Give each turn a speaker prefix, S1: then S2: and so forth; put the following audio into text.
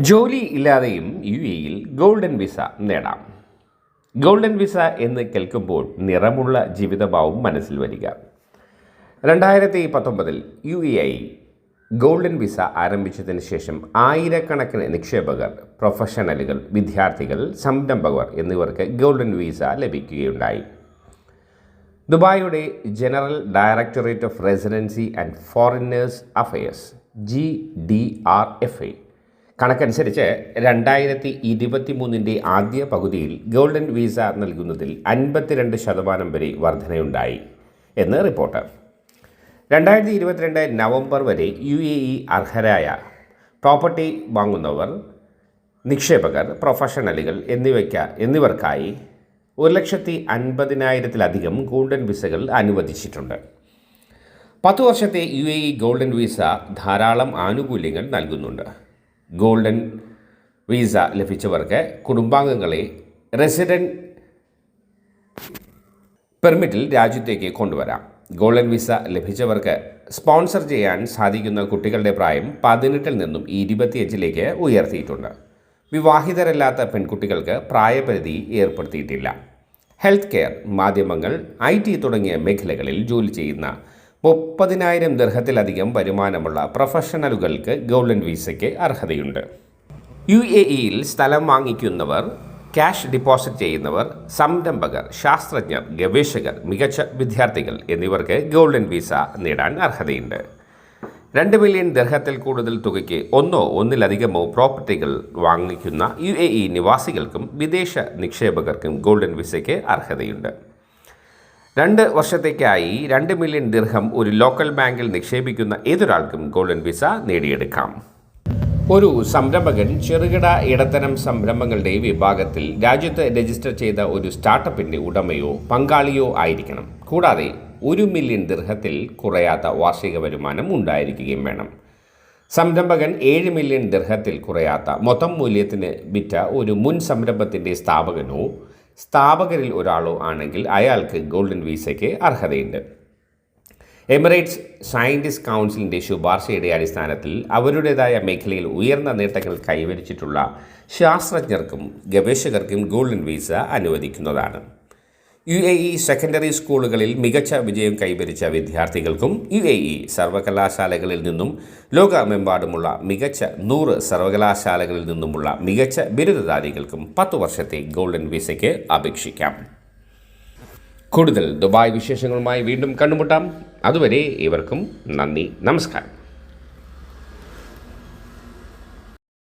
S1: ജോലി ഇല്ലാതെയും യു എയിൽ ഗോൾഡൻ വിസ നേടാം. ഗോൾഡൻ വിസ എന്ന് കേൾക്കുമ്പോൾ നിറമുള്ള ജീവിതഭാവം മനസ്സിൽ വരിക. രണ്ടായിരത്തി പത്തൊമ്പതിൽ U A E golden visa ആരംഭിച്ചതിന് ശേഷം ആയിരക്കണക്കിന് നിക്ഷേപകർ പ്രൊഫഷണലുകൾ വിദ്യാർത്ഥികൾ സംരംഭകർ എന്നിവർക്ക് ഗോൾഡൻ വിസ ലഭിക്കുകയുണ്ടായി. ദുബായിയുടെ general directorate of residency and foreigners affairs G D R F A കണക്കനുസരിച്ച് രണ്ടായിരത്തി ഇരുപത്തി മൂന്നിന്റെ ആദ്യ പകുതിയിൽ ഗോൾഡൻ വിസ നൽകുന്നതിൽ അൻപത്തിരണ്ട് ശതമാനം വരെ വർധനയുണ്ടായി എന്ന് റിപ്പോർട്ട്. രണ്ടായിരത്തി ഇരുപത്തിരണ്ട് നവംബർ വരെ യു എ ഇ അർഹരായ പ്രോപ്പർട്ടി വാങ്ങുന്നവർ നിക്ഷേപകർ പ്രൊഫഷണലുകൾ എന്നിവയ്ക്ക് എന്നിവർക്കായി ഒരു ലക്ഷത്തി അൻപതിനായിരത്തിലധികം ഗോൾഡൻ വിസകൾ അനുവദിച്ചിട്ടുണ്ട്. പത്ത് വർഷത്തെ U A E golden visa ധാരാളം ആനുകൂല്യങ്ങൾ നൽകുന്നുണ്ട്. ഗോൾഡൻ വിസ ലഭിച്ചവർക്ക് കുടുംബാംഗങ്ങളെ റെസിഡന്റ് പെർമിറ്റിൽ രാജ്യത്തേക്ക് കൊണ്ടുവരാം. ഗോൾഡൻ വിസ ലഭിച്ചവർക്ക് സ്പോൺസർ ചെയ്യാൻ സാധിക്കുന്ന കുട്ടികളുടെ പ്രായം പതിനെട്ടിൽ നിന്നും ഇരുപത്തിയഞ്ചിലേക്ക് ഉയർത്തിയിട്ടുണ്ട്. വിവാഹിതരല്ലാത്ത പെൺകുട്ടികൾക്ക് പ്രായപരിധി ഏർപ്പെടുത്തിയിട്ടില്ല. ഹെൽത്ത് കെയർ മാധ്യമങ്ങൾ ഐ ടി തുടങ്ങിയ മേഖലകളിൽ ജോലി ചെയ്യുന്ന മുപ്പതിനായിരം ദർഹത്തിലധികം വരുമാനമുള്ള പ്രൊഫഷണലുകൾക്ക് ഗോൾഡൻ വിസയ്ക്ക് അർഹതയുണ്ട്. യു എ ഇയിൽ സ്ഥലം വാങ്ങിക്കുന്നവർ ക്യാഷ് ഡിപ്പോസിറ്റ് ചെയ്യുന്നവർ സംരംഭകർ ശാസ്ത്രജ്ഞർ ഗവേഷകർ മികച്ച വിദ്യാർത്ഥികൾ എന്നിവർക്ക് ഗോൾഡൻ വിസ നേടാൻ അർഹതയുണ്ട്. രണ്ട് മില്യൺ ദർഹത്തിൽ കൂടുതൽ തുകയ്ക്ക് ഒന്നോ ഒന്നിലധികമോ പ്രോപ്പർട്ടികൾ വാങ്ങിക്കുന്ന യു എ ഇ നിവാസികൾക്കും വിദേശ നിക്ഷേപകർക്കും ഗോൾഡൻ വിസയ്ക്ക് അർഹതയുണ്ട്. രണ്ട് വർഷത്തേക്കായി രണ്ട് മില്യൺ ദിർഹം ഒരു ലോക്കൽ ബാങ്കിൽ നിക്ഷേപിക്കുന്ന ഏതൊരാൾക്കും ഗോൾഡൻ വിസ നേടിയെടുക്കാം. ഒരു സംരംഭകൻ ചെറുകിട ഇടത്തരം സംരംഭങ്ങളുടെ വിഭാഗത്തിൽ രാജ്യത്ത് രജിസ്റ്റർ ചെയ്ത ഒരു സ്റ്റാർട്ടപ്പിന്റെ ഉടമയോ പങ്കാളിയോ ആയിരിക്കണം. കൂടാതെ ഒരു മില്യൺ ദീർഘത്തിൽ കുറയാത്ത വാർഷിക വരുമാനം ഉണ്ടായിരിക്കുകയും വേണം. സംരംഭകൻ ഏഴ് മില്യൺ ദീർഘത്തിൽ കുറയാത്ത മൊത്തം മൂല്യത്തിന് വിറ്റ ഒരു മുൻ സംരംഭത്തിന്റെ സ്ഥാപകനോ സ്ഥാപകരിൽ ഒരാളോ ആണെങ്കിൽ അയാൾക്ക് ഗോൾഡൻ വിസയ്ക്ക് അർഹതയുണ്ട്. എമിറേറ്റ്സ് സയന്റിസ്റ്റ് കൗൺസിലിന്റെ ശുപാർശയുടെ അടിസ്ഥാനത്തിൽ അവരുടേതായ മേഖലയിൽ ഉയർന്ന നേട്ടങ്ങൾ കൈവരിച്ചിട്ടുള്ള ശാസ്ത്രജ്ഞർക്കും ഗവേഷകർക്കും ഗോൾഡൻ വിസ അനുവദിക്കുന്നതാണ്. യു എ ഇ സെക്കൻഡറി സ്കൂളുകളിൽ മികച്ച വിജയം കൈവരിച്ച വിദ്യാർത്ഥികൾക്കും യു എ ഇ സർവകലാശാലകളിൽ നിന്നും ലോകമെമ്പാടുമുള്ള മികച്ച നൂറ് സർവകലാശാലകളിൽ നിന്നുമുള്ള മികച്ച ബിരുദധാരികൾക്കും പത്ത് വർഷത്തെ ഗോൾഡൻ വിസയ്ക്ക് അപേക്ഷിക്കാം. കൂടുതൽ ദുബായ് വിശേഷങ്ങളുമായി വീണ്ടും കണ്ടുമുട്ടാം. അതുവരെ ഇവർക്കും നന്ദി നമസ്കാരം.